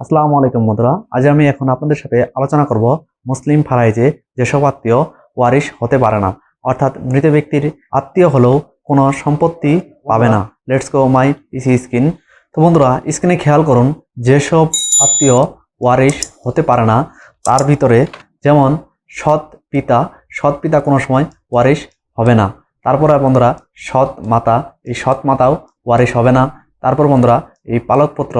আসসালামু আলাইকুম বন্ধুরা। আজ আমি এখন আপনাদের সাথে আলোচনা করব মুসলিম ফারাইজে যেসব আত্মীয় ওয়ারিশ হতে পারে না, অর্থাৎ মৃত ব্যক্তির আত্মীয় হলেও কোনো সম্পত্তি পাবে না। লেটস গো মাই ইসি স্ক্রিন তো বন্ধুরা, স্ক্রিনে খেয়াল করুন, যেসব আত্মীয় ওয়ারিশ হতে পারে না, তার ভিতরে যেমন সৎ পিতা সৎ পিতা কোনো সময় ওয়ারিশ হবে না। তারপরে বন্ধুরা, সৎ মাতা, এই সৎ মাতাও ওয়ারিশ হবে না। তারপর বন্ধুরা, এই পালক পুত্র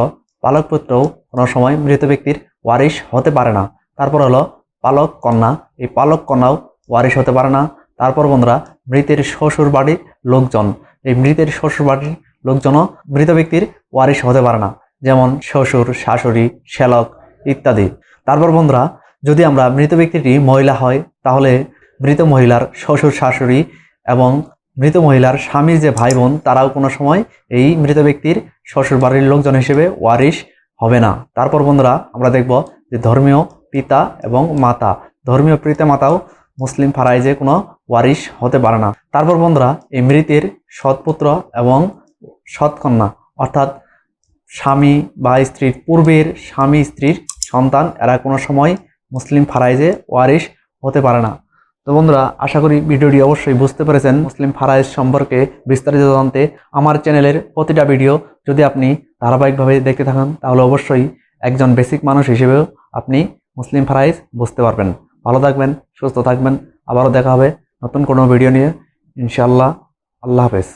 পালক পুত্রও কোনো সময় মৃত ব্যক্তির ওয়ারিশ হতে পারে না। তারপর হলো পালক কন্যা। এই পালক কন্যাও ওয়ারিশ হতে পারে না। তারপর বন্ধুরা, মৃতের শ্বশুর বাড়ির লোকজন। এই মৃতের শ্বশুর বাড়ির লোকজনও মৃত ব্যক্তির ওয়ারিশ হতে পারে না। যেমন শ্বশুর, শাশুড়ি, শ্যালক ইত্যাদি। তারপর বন্ধুরা, যদি আমরা মৃত ব্যক্তিটি মহিলা হয়, তাহলে মৃত মহিলার শ্বশুর, শাশুড়ি এবং মৃত মহিলার স্বামীর যে ভাই বোন তারাও কোনো সময় এই মৃত ব্যক্তির শ্বশুর বাড়ির লোকজন হিসেবে ওয়ারিশ হবে না। তারপর বন্ধুরা, আমরা দেখব যে ধর্মীয় পিতা এবং মাতা, ধর্মীয় পিতা মাতাও মুসলিম ফারাইজে কোনো ওয়ারিশ হতে পারে না। তারপর বন্ধুরা, এই মৃতের সৎপুত্র এবং সৎকন্যা, অর্থাৎ স্বামী বা স্ত্রীর পূর্বের স্বামী স্ত্রীর সন্তান, এরা কোনো সময় মুসলিম ফারাইজে ওয়ারিশ হতে পারে না। তো বন্ধুরা, আশা করি ভিডিওটি অবশ্যই বুঝতে পেরেছেন মুসলিম ফারায়েজ সম্পর্কে বিস্তারিত জানতে আমার চ্যানেলের প্রতিটা ভিডিও যদি আপনি ধারাবাহিকভাবে দেখতে থাকেন, তাহলে অবশ্যই একজন বেসিক মানুষ হিসেবেও আপনি মুসলিম ফারাইজ বুঝতে পারবেন। ভালো থাকবেন, সুস্থ থাকবেন। আবারও দেখা হবে নতুন কোনো ভিডিও নিয়ে। ইনশাআল্লাহ, আল্লাহ হাফেজ।